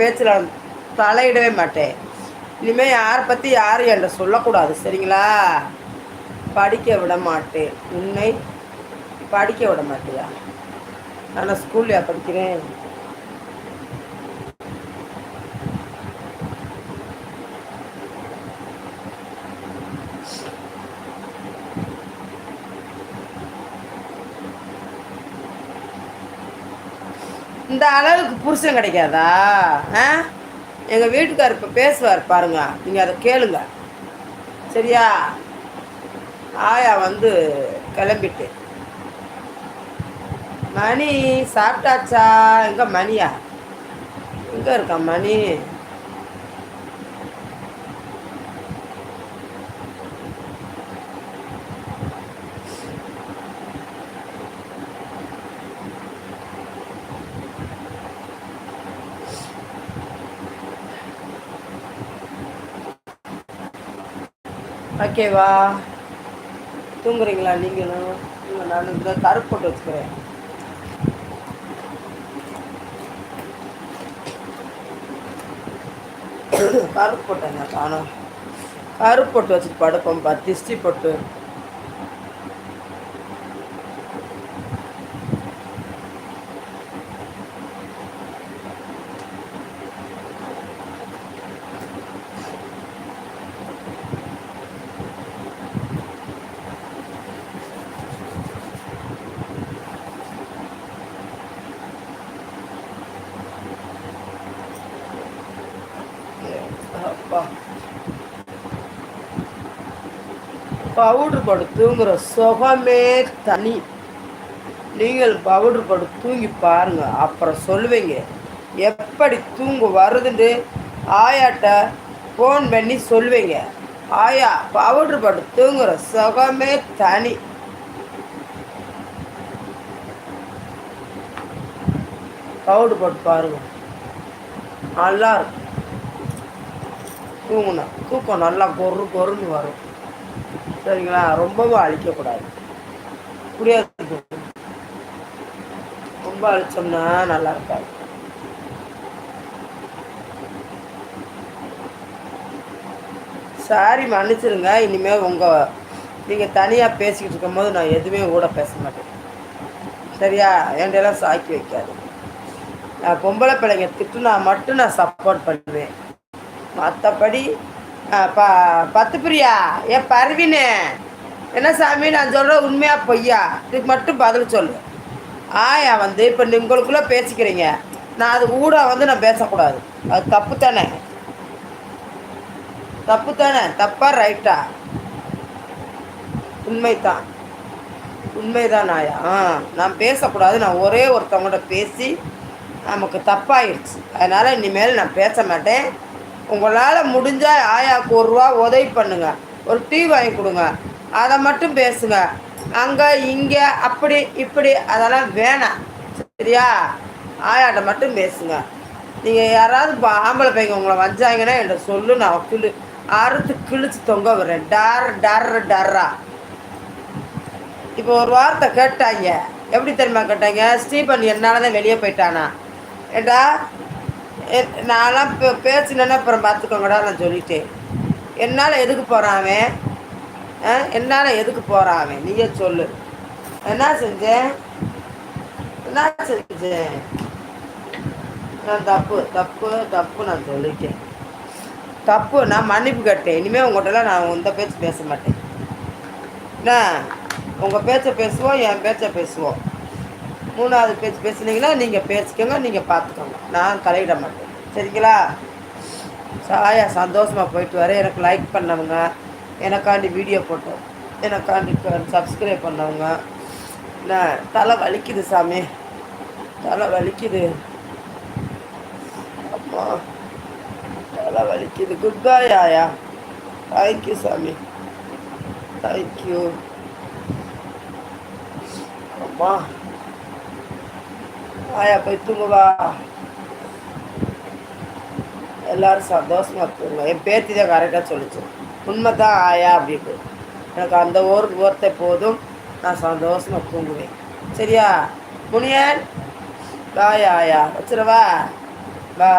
பேச்சில் தலையிடவே மாட்டேன். இனிமேல் யாரை பற்றி யாரும் என்ற சொல்லக்கூடாது சரிங்களா? படிக்க விட மாட்டேன். உன்னை படிக்க விட மாட்டியா? நான் ஸ்கூல்லையா படிக்கிறேன்? இந்த அளவுக்கு புருஷன் கிடைக்காதா? ஆ? எங்கள் வீட்டுக்கார் இப்போ பேசுவார் பாருங்க. நீங்கள் அதை கேளுங்க. சரியா? ஆயா வந்து கிளம்பிட்டு. மணி சாப்பிட்டாச்சா? எங்கே மணியா? எங்கே இருக்கா மணி? ஓகேவா தூங்குறீங்களா? நீங்களும். இல்லை நான் இந்த கருப்பு போட்டு வச்சுக்கிறேன். கருப்பு போட்டேன் காணும்? கருப்பு போட்டு வச்சுட்டு படுப்போம் திஷ்டி போட்டு. பவுடர் போட்டு தூங்குற சுகமே தனி. நீங்கள் பவுடர் போட்டு தூங்கி பாருங்க அப்புறம் சொல்லுவீங்க எப்படி தூங்கு வருதுன்னு? ஆயாட்ட ஃபோன் பண்ணி சொல்லுவீங்க ஆயா பவுடர் போட்டு தூங்குற சுகமே தனி. பவுடர் போட்டு பாருங்க. நல்லா இருக்கும். தூங்கணும் தூக்கம் நல்லா கொரு கொருன்னு வரும். சரிங்களா? ரொம்பவும் அழிக்கக்கூடாது. புரியாது? ரொம்ப அழிச்சோம்னா நல்லா இருக்காது. சாரி மன்னிச்சிருங்க. இனிமேல் உங்கள் நீங்கள் தனியாக பேசிக்கிட்டு இருக்கும்போது நான் எதுவுமே கூட பேச மாட்டேன். சரியா? என்கிட்டலாம் சாக்கி வைக்காது. நான் பொம்பளை பிள்ளைங்க திட்டுனா மட்டும் நான் சப்போர்ட் பண்ணுவேன். மற்றபடி ப பத்து பிரியா ஏ பரவினே. என்ன சாமி நான் சொல்கிற உண்மையாக பொய்யா? இதுக்கு மட்டும் பதில் சொல்லு. ஆயா வந்து இப்போ உங்களுக்குள்ளே பேசிக்கிறீங்க. நான் அது கூட வந்து நான் பேசக்கூடாது. அது தப்பு தானே? தப்பு தானே? தப்பா ரைட்டா? உண்மைதான். உண்மைதான் ஆயா. ஆ நான் பேசக்கூடாது. நான் ஒரே ஒருத்தவங்கள்ட்ட பேசி நமக்கு தப்பாயிடுச்சு. அதனால் இனிமேல் நான் பேச மாட்டேன். உங்களால் முடிஞ்சால் ஆயாவுக்கு ஒரு ரூபா உதவி பண்ணுங்க. ஒரு டீ வாங்கி கொடுங்க. அதை மட்டும் பேசுங்க. அங்கே இங்கே அப்படி இப்படி அதெல்லாம் வேணாம். சரியா? ஆயாட்ட மட்டும் பேசுங்க. நீங்கள் யாராவது ஆம்பளை பையங்க உங்களை வந்தாங்கன்னா என்கிட்ட சொல்லு நான் கிளு அறுத்து கிழிச்சு தொங்க விடுறேன். டர் டர் டர்ரா. இப்போ ஒரு வார்த்தை கேட்டாங்க. எப்படி தெரியுமா கேட்டாங்க? ஸ்டீபன் என்னால் தான் வெளியே போயிட்டானா? ஏண்டா? நான்லாம் இப்போ பேசினேன்னா அப்புறம் பார்த்துக்கோங்கடா நான் சொல்லிட்டேன். என்னால் எதுக்கு போகிறான் என்னால் எதுக்கு போகிறான் அவன்? நீயே சொல்லு. என்ன செஞ்சேன்? என்ன செஞ்சேன்? நான் தப்பு தப்பு தப்பு நான் சொல்லிட்டேன். தப்பு நான் மன்னிப்பு கேட்டேன். இனிமேல் உங்கள்கிட்டலாம் நான் இந்த பேச்சு பேச மாட்டேன். என்ன? உங்கள் பேச்சை பேசுவோம் என் பேச்சை பேசுவோம். மூணாவது பேச்சு பேசுனீங்கன்னா நீங்கள் பேசிக்கோங்க நீங்கள் பார்த்துக்கோங்க நான் தலையிட மாட்டேன். சரிங்களா? சாயா சந்தோஷமாக போயிட்டு வர எனக்கு லைக் பண்ணவங்க எனக்காண்டி வீடியோ போட்டோம். எனக்காண்டி சப்ஸ்கிரைப் பண்ணவங்க. என்ன தலை வலிக்குது சாமி. தலை வலிக்குது. அம்மா தலை வலிக்குது. குட் பாய் ஆயா. தேங்க்யூ சாமி. தேங்க்யூ அம்மா. ஆயா போய் தூங்குவா எல்லாரும் சந்தோஷமா தூங்க என் பேத்தி தான் கரெக்டாக சொல்லிச்சு. உண்மை தான் ஆயா அப்படின்ட்டு எனக்கு அந்த ஒரு ஒருத்த போதும் நான் சந்தோஷமாக தூங்குவேன். சரியா? முனியன்? பாய் ஆயா. வச்சிடவா பா